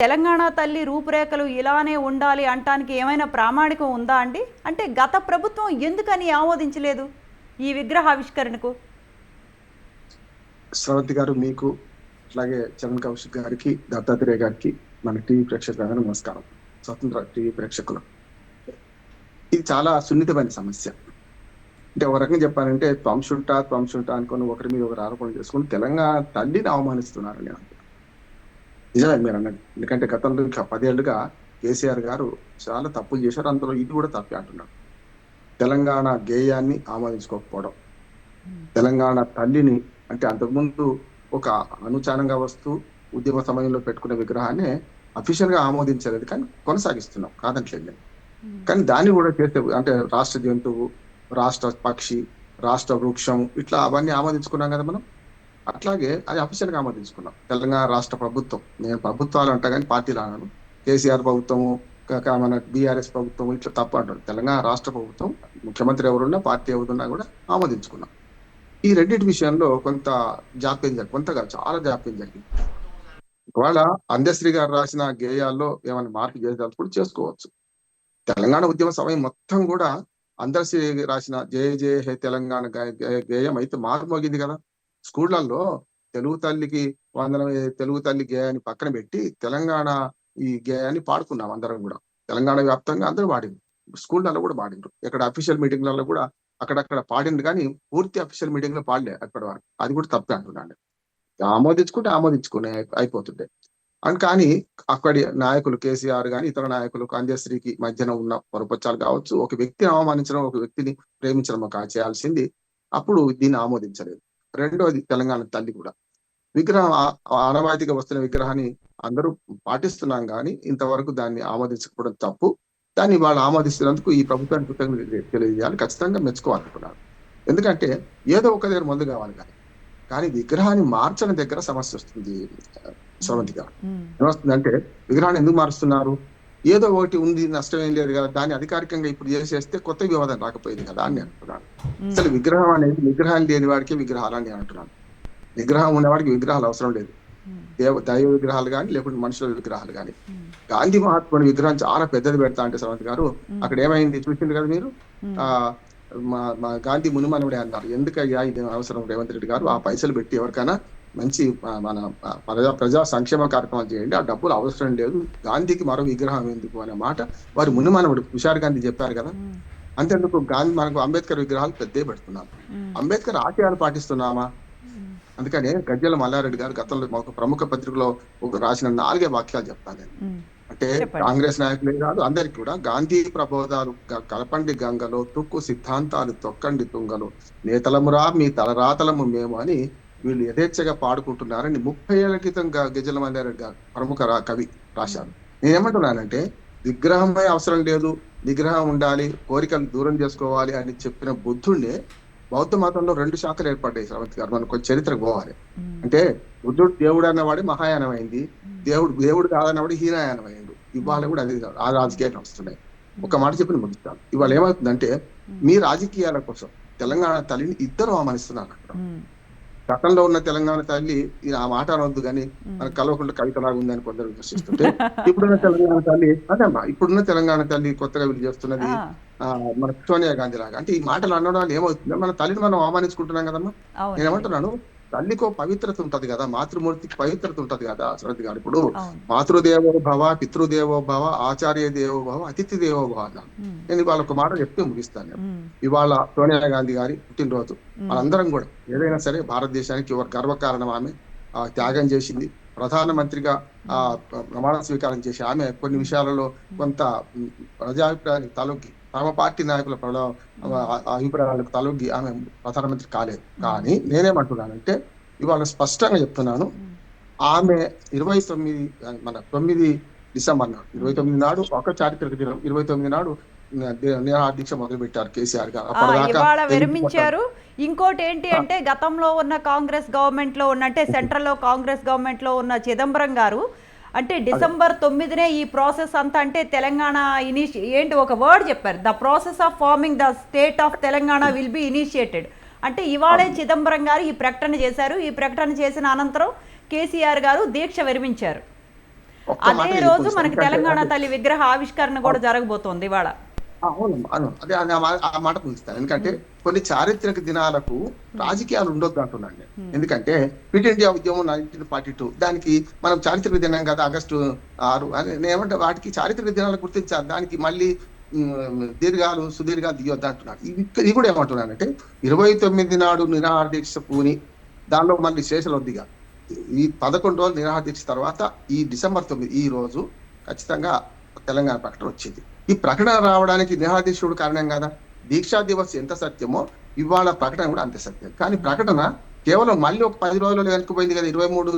తెలంగాణ తల్లి రూపురేఖలు ఇలానే ఉండాలి అంటానికి ఏమైనా ప్రామాణికం ఉందా అండి? అంటే గత ప్రభుత్వం ఎందుకని ఆమోదించలేదు ఈ విగ్రహావిష్కరణకు శ్రవంతి గారు మీకు అలాగే చరణ్ కౌశిక్ గారికి దత్తాత్రేయ గారికి మన టీవీ ప్రేక్షకులకు నమస్కారం. స్వతంత్ర టీవీ ప్రేక్షకులు. ఇది చాలా సున్నితమైన సమస్య. అంటే ఒక రకంగా చెప్పాలంటే త్వంశుంటా త్వంశుంటా అనుకుని ఒకరి మీద ఒకరు ఆరోపణలు చేసుకుని తెలంగాణ తల్లిని అవమానిస్తున్నారని అంటే నిజమే మీరు అన్నది. ఎందుకంటే గతంలో ఇంకా పదేళ్ళుగా కేసీఆర్ గారు చాలా తప్పులు చేశారు. అందులో ఇది కూడా తప్పి అంటున్నారు తెలంగాణ గేయాన్ని ఆమోదించుకోకపోవడం. తెలంగాణ తల్లిని అంటే అంతకుముందు ఒక అనుచానంగా వస్తూ ఉద్యమ సమయంలో పెట్టుకున్న విగ్రహాన్ని అఫీషియల్గా ఆమోదించలేదు. కానీ కొనసాగిస్తున్నాం. కాదంటలేదు కానీ దాన్ని కూడా చేస్తే అంటే రాష్ట్ర జంతువు రాష్ట్ర పక్షి రాష్ట్ర వృక్షం ఇట్లా అవన్నీ ఆమోదించుకున్నాం కదా మనం. అట్లాగే అది అఫీషియల్గా ఆమోదించుకున్నాం. తెలంగాణ రాష్ట్ర ప్రభుత్వం. నేను ప్రభుత్వాలు అంటా కానీ పార్టీలు అన్నాను కేసీఆర్ ప్రభుత్వము మన బీఆర్ఎస్ ప్రభుత్వం ఇట్లా తప్ప అంటారు. తెలంగాణ రాష్ట్ర ప్రభుత్వం ముఖ్యమంత్రి ఎవరున్నా పార్టీ ఎవరున్నా కూడా ఆమోదించుకున్నాం. ఈ రెండింటి విషయంలో కొంత జాప్యం జరిగింది. కొంతగా చాలా జాప్యం జరిగింది. ఒకవేళ అందశ్రీ గారు రాసిన గేయాల్లో ఏమైనా మార్పు చేసేటప్పుడు చేసుకోవచ్చు. తెలంగాణ ఉద్యమ సమయం మొత్తం కూడా అందశ్రీ రాసిన జయ జయ హే తెలంగాణ గేయం అయితే మారుమోగింది కదా. స్కూళ్ళలో తెలుగు తల్లికి వందనం తెలుగు తల్లి గేయాన్ని పక్కన పెట్టి తెలంగాణ ఈ గేయాన్ని పాడుకున్నాం అందరం కూడా. తెలంగాణ వ్యాప్తంగా అందరూ పాడింది స్కూళ్ళలో కూడా పాడిండ్రు. ఇక్కడ అఫీషియల్ మీటింగ్లలో కూడా అక్కడక్కడ పాడిండు కానీ పూర్తి అఫీషియల్ మీటింగ్లో పాడలే అక్కడ అది కూడా తప్పే అంటున్నాను ఆమోదించుకుంటే ఆమోదించుకునే అయిపోతుండే. అండ్ కానీ అక్కడి నాయకులు కేసీఆర్ కానీ ఇతర నాయకులు కంజశ్రీకి మధ్యన ఉన్న పొరపచ్చాలు కావచ్చు ఒక వ్యక్తిని అవమానించడం ఒక వ్యక్తిని ప్రేమించడం ఒక చేయాల్సింది అప్పుడు దీన్ని ఆమోదించలేదు. రెండోది తెలంగాణ తల్లి కూడా. విగ్రహం ఆనవాయితీగా వస్తున్న విగ్రహాన్ని అందరూ పాటిస్తున్నాం కానీ ఇంతవరకు దాన్ని ఆమోదించకపోవడం తప్పు. దాన్ని వాళ్ళు ఆమోదిస్తున్నందుకు ఈ ప్రభుత్వానికి కృతజ్ఞతలు తెలియజేయాలి. ఖచ్చితంగా మెచ్చుకోవాలనుకున్నారు. ఎందుకంటే ఏదో ఒక దగ్గర ముందు కావాలి కానీ కానీ విగ్రహాన్ని మార్చడం దగ్గర సమస్య వస్తుంది శ్రవంతి గారు. ఏమొస్తుందంటే విగ్రహాన్ని ఎందుకు మారుస్తున్నారు? ఏదో ఒకటి ఉంది నష్టం ఏం లేదు కదా దాన్ని అధికారికంగా ఇప్పుడు చేసేస్తే కొత్త వివాదం రాకపోయింది కదా అని అంటున్నాను. అసలు విగ్రహం అనేది విగ్రహం లేని వాడికి విగ్రహాలని అంటున్నాను. విగ్రహం ఉన్నవాడికి విగ్రహాలు అవసరం లేదు. దేవ దైవ విగ్రహాలు కానీ లేకుంటే మనుషుల విగ్రహాలు కానీ గాంధీ మహాత్ముడి విగ్రహం చాలా పెద్దది పెడతా అంటే సమంత్ గారు అక్కడ ఏమైంది చూసింది కదా మీరు? ఆ మా మా గాంధీ మునిమనుడే అన్నారు. ఎందుకయ్యా ఇది అవసరం? రేవంత్ రెడ్డి గారు ఆ పైసలు పెట్టి ఎవరికైనా మంచి మన ప్రజా ప్రజా సంక్షేమ కార్యక్రమాలు చేయండి. ఆ డబ్బులు అవసరం లేదు. గాంధీకి మరో విగ్రహం ఎందుకు అనే మాట వారి మునిమనవుడు తుషార్ గాంధీ చెప్పారు కదా. అంతేందుకు గాంధీ మనకు అంబేద్కర్ విగ్రహాలు పెద్దే పెడుతున్నాం. అంబేద్కర్ ఆశయాలు పాటిస్తున్నామా? అందుకనే గజ్జల మల్లారెడ్డి గారు గతంలో ఒక ప్రముఖ పత్రికలో ఒక రాసిన నాలుగే వాక్యాలు చెప్తాను నేను. అంటే. కాంగ్రెస్ నాయకులే కాదు అందరికి కూడా గాంధీ ప్రబోధాలు కలపండి గంగలో తుక్కు సిద్ధాంతాలు తొక్కండి తుంగలో. నేతలమురా మీ తలరాతలము మేము అని వీళ్ళు యథేచ్ఛగా పాడుకుంటున్నారని ముప్పై ఏళ్ళ క్రితం గజల మల్లారెడ్డి గారు ప్రముఖ కవి రాశారు. నేనేమంటున్నానంటే విగ్రహమే అవసరం లేదు విగ్రహం ఉండాలి కోరికలు దూరం చేసుకోవాలి అని చెప్పిన బుద్ధుడిని బౌద్ధ మతంలో రెండు శాఖలు ఏర్పడ్డాయి శ్రవంతి గారు. మనకు కొంచెం చరిత్రకు పోవాలి. అంటే బుద్ధుడు దేవుడు అన్నవాడు మహాయానం అయింది దేవుడు దేవుడు కాదన్నవాడు హీనాయానం అయ్యిండు ఇవాళ కూడా అది ఆ రాజకీయాలు వస్తున్నాయి. ఒక మాట చెప్పి ముగిస్తాను. ఇవాళ ఏమవుతుందంటే మీ రాజకీయాల కోసం తెలంగాణ తల్లిని ఇద్దరు అవమానిస్తున్నారు అక్కడ. గతంలో ఉన్న తెలంగాణ తల్లి ఈ ఆ మాట అనొద్దు కానీ మన కలవకుండా కవితలాగా ఉందని కొందరు విమర్శిస్తుంటే ఇప్పుడున్న తెలంగాణ తల్లి అదేమ్మా ఇప్పుడున్న తెలంగాణ తల్లి కొత్తగా వీళ్ళు చేస్తున్నది ఆ, మన సోనియా గాంధీ లాగా. అంటే ఈ మాటలు అనడం వల్ల ఏమవుతుంది? మన తల్లిని మనం అవమానించుకుంటున్నాం కదమ్మా? నేనేమంటున్నాను? తల్లికో పవిత్రత ఉంటది కదా మాతృమూర్తికి పవిత్రత ఉంటది కదా శ్రద్ధ గారు. ఇప్పుడు మాతృదేవో భవ పితృదేవో భవ ఆచార్య దేవో భవ అతిథి దేవో భవ అన్నాను నేను ఇవాళ ఒక మాట చెప్తే ముగిస్తాను. ఇవాళ సోనియా గాంధీ గారి పుట్టినరోజు. మనందరం కూడా ఏదైనా సరే భారతదేశానికి ఒక గర్వకారణం ఆమె త్యాగం చేసింది. ప్రధానమంత్రిగా ఆ ప్రమాణ స్వీకారం చేసి ఆమె కొన్ని విషయాలలో కొంత ప్రజాభిప్రాయానికి తలొగ్గి తమ పార్టీ నాయకుల అభిప్రాయాలకు తలొగ్గి ఆమె ప్రధానమంత్రి కాలేదు. కానీ నేనేమంటున్నానంటే ఇవాళ స్పష్టంగా చెప్తున్నాను. ఆమె ఇరవై తొమ్మిది మన తొమ్మిది డిసెంబర్ నాడు ఇరవై తొమ్మిది నాడు ఒక చారిత్రక దినం ఇరవై తొమ్మిది నాడు నిరాహార దీక్ష మొదలు పెట్టారు కేసీఆర్ గారు. విరమించారు. ఇంకోటి ఏంటి అంటే గతంలో ఉన్న కాంగ్రెస్ గవర్నమెంట్లో ఉన్న అంటే సెంట్రల్లో కాంగ్రెస్ గవర్నమెంట్లో ఉన్న చిదంబరం గారు అంటే డిసెంబర్ తొమ్మిదినే ఈ ప్రాసెస్ అంతా అంటే తెలంగాణ ఇనిషి ఏంటి ఒక వర్డ్ చెప్పారు? The process of forming the state of Telangana will be initiated. అంటే ఇవాళే చిదంబరం గారు ఈ ప్రకటన చేశారు. ఈ ప్రకటన చేసిన అనంతరం కేసీఆర్ గారు దీక్ష విరమించారు. అదే రోజు మనకి తెలంగాణ తల్లి విగ్రహ ఆవిష్కరణ కూడా జరగబోతోంది ఇవాళ. ఆ, అవును. అదే ఆ మాట పులుస్తాను ఎందుకంటే కొన్ని చారిత్రక దినాలకు రాజకీయాలు ఉండొద్దు అంటున్నాను నేను ఎందుకంటే క్విట్ ఇండియా ఉద్యమం నైన్టీన్ ఫార్టీ టూ దానికి మనం చారిత్రక దినం కదా ఆగస్టు ఆరు అని నేను ఏమంటే వాటికి చారిత్రక దినాలు గుర్తించాలి. దానికి మళ్ళీ దీర్ఘాలు సుదీర్ఘాలు దిగొద్దు అంటున్నాను ఇది కూడా ఏమంటున్నానంటే ఇరవై తొమ్మిది నాడు నిరాహార దీక్ష పూని దానిలో మళ్ళీ శేషలు వద్దిగా. ఈ పదకొండు రోజులు నిరాహార దీక్ష తర్వాత ఈ డిసెంబర్ తొమ్మిది ఈ రోజు ఖచ్చితంగా తెలంగాణ ప్రకటన వచ్చింది. ఈ ప్రకటన రావడానికి నిరాహార కారణం కదా? దీక్షా దివస్ ఎంత సత్యమో ఇవాళ ప్రకటన కూడా అంతే సత్యం. కానీ ప్రకటన కేవలం మళ్ళీ ఒక పది రోజులు వెనక్కిపోయింది కదా ఇరవై మూడు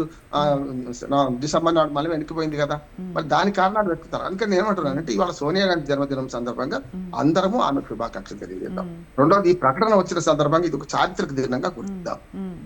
డిసెంబర్ నాడు మళ్ళీ వెనక్కిపోయింది కదా. మరి దాని కారణాలు వెతుకుతారు. అందుకని నేను ఏమంటున్నానంటే ఇవాళ సోనియా గాంధీ జన్మదినం సందర్భంగా అందరము ఆమె శుభాకాంక్షలు తెలియజేద్దాం. రెండోది ఈ ప్రకటన వచ్చిన సందర్భంగా ఇది ఒక చారిత్రక దినంగా గుర్తిద్దాం.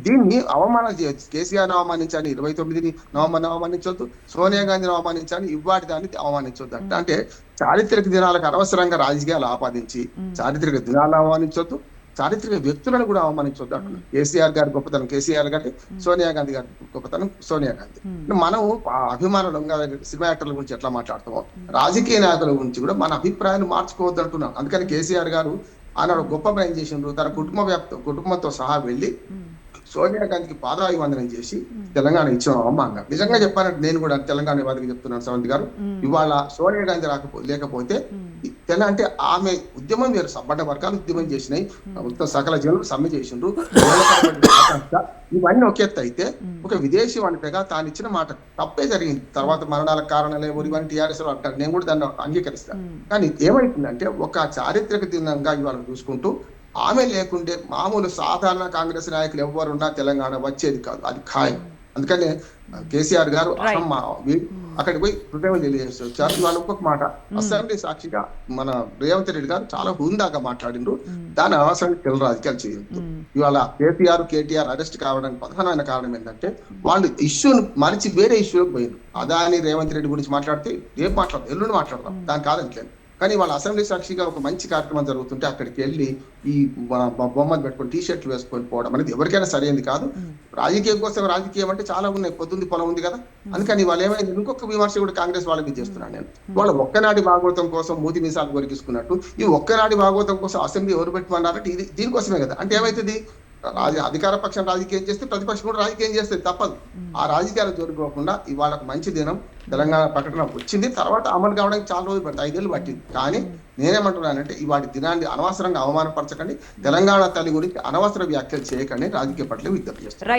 దీన్ని అవమానం కేసీఆర్ అవమానించాలని ఇరవై తొమ్మిదిని నవంబర్ అవమానించొద్దు సోనియా గాంధీని అవమానించాలని ఇవాటి దాన్ని అవమానించొద్దు అంటే. అంటే చారిత్రక దినాలకు అనవసరంగా రాజకీయాలు ఆపాదించి చారిత్రక దినాలు అవమానించొద్దు. చారిత్రక వ్యక్తులను కూడా అవమానించొద్దు అంటున్నాను కేసీఆర్ గారి గొప్పతనం కేసీఆర్ గారి సోనియా గాంధీ గారి గొప్పతనం సోనియా గాంధీ. మనం ఆ అభిమానులంగా సినిమా యాక్టర్ల గురించి ఎట్లా మాట్లాడతామో రాజకీయ నాయకుల గురించి కూడా మన అభిప్రాయాలు మార్చుకోవద్దు అంటున్నాం. అందుకని కేసీఆర్ గారు ఆనాడు గొప్ప ప్రయాణం చేసిండ్రు? తన కుటుంబ వ్యాప్త కుటుంబంతో సహా వెళ్ళి సోనియా గాంధీకి పాదాభివందనం చేసి తెలంగాణ ఇచ్చిన అవమానంగా నిజంగా చెప్పానంటే నేను కూడా తెలంగాణ వాదికి చెప్తున్నాను సవంతి గారు. ఇవాళ సోనియా గాంధీ రాకపో లేకపోతే తెల అంటే ఆమె ఉద్యమం వేరు సబ్బడ్డ వర్గాలు ఉద్యమం చేసినాయి. మొత్తం సకల జనులు సమ్మె చేసిండ్రు. ఇవన్నీ ఒక ఎత్తు అయితే ఒక విదేశీ వంటగా తాను ఇచ్చిన మాట తప్పే జరిగింది. తర్వాత మరణాలకు కారణాలు ఎవరు ఇవన్నీ టీఆర్ఎస్ అంటారు. నేను కూడా దాన్ని అంగీకరిస్తాను. కానీ ఏమైతుందంటే ఒక చారిత్రక దినంగా ఇవాళ చూసుకుంటూ ఆమె లేకుంటే మామూలు సాధారణ కాంగ్రెస్ నాయకులు ఎవరున్నా తెలంగాణ వచ్చేది కాదు. అది ఖాయం. అందుకనే కేసీఆర్ గారు. అసమ్మ అక్కడికి పోయి హృదయం తెలియజేసి వచ్చారు వాళ్ళు ఒక్కొక్క మాట. అసెంబ్లీ సాక్షిగా మన రేవంత్ రెడ్డి గారు చాలా హుందాగా మాట్లాడిండ్రు దాని అవసరం తెల్ల రాజకీయాలు చేయొద్దు. ఇవాళ కేటీఆర్ కేటీఆర్ అరెస్ట్ కావడానికి ప్రధానమైన కారణం ఏంటంటే వాళ్ళు ఇష్యూను మరిచి వేరే ఇష్యూలకు పోయారు అదాని రేవంత్ రెడ్డి గురించి మాట్లాడితే రేపు మాట్లాడదాం ఎల్లుండి మాట్లాడదాం. దాని కాదంటలేదు కానీ వాళ్ళ అసెంబ్లీ సాక్షిగా ఒక మంచి కార్యక్రమం జరుగుతుంటే అక్కడికి వెళ్ళి ఈ బొమ్మలు పెట్టుకొని టీ షర్ట్లు వేసుకొని పోవడం అనేది ఎవరికైనా సరైనది కాదు. రాజకీయం కోసం రాజకీయం అంటే చాలా ఉన్నాయి. పొద్దుంది పొలం ఉంది కదా. అందుకని వాళ్ళు ఏమైంది? ఇంకొక విమర్శ కూడా కాంగ్రెస్ వాళ్ళ మీద చేస్తున్నాను నేను వాళ్ళ ఒక్కనాటి భాగవతం కోసం మూతి మీసాలు కొరికిసుకున్నట్టు ఈ ఒక్కనాటి భాగవతం కోసం అసెంబ్లీ ఎవరు పెట్టమన్నారంటే ఇది దీనికోసమే కదా. అంటే ఏమైతుంది? రాజ అధికార పక్షం రాజకీయం చేస్తే ప్రతిపక్షం కూడా రాజకీయం చేస్తే తప్పదు. ఆ రాజకీయాలు జరుగుకోకుండా ఇవాళ మంచి దినం తెలంగాణ ప్రకటన వచ్చింది. తర్వాత అమలు కావడానికి చాలా రోజులు పడుతుంది ఐదేళ్ళు పట్టింది. కానీ నేనేమంటున్నానంటే ఇవాటి దినాన్ని అనవసరంగా అవమానపరచకండి. తెలంగాణ తల్లి గురించి అనవసర వ్యాఖ్యలు చేయకండి. రాజకీయ పట్ల విజ్ఞప్తి చేస్తాను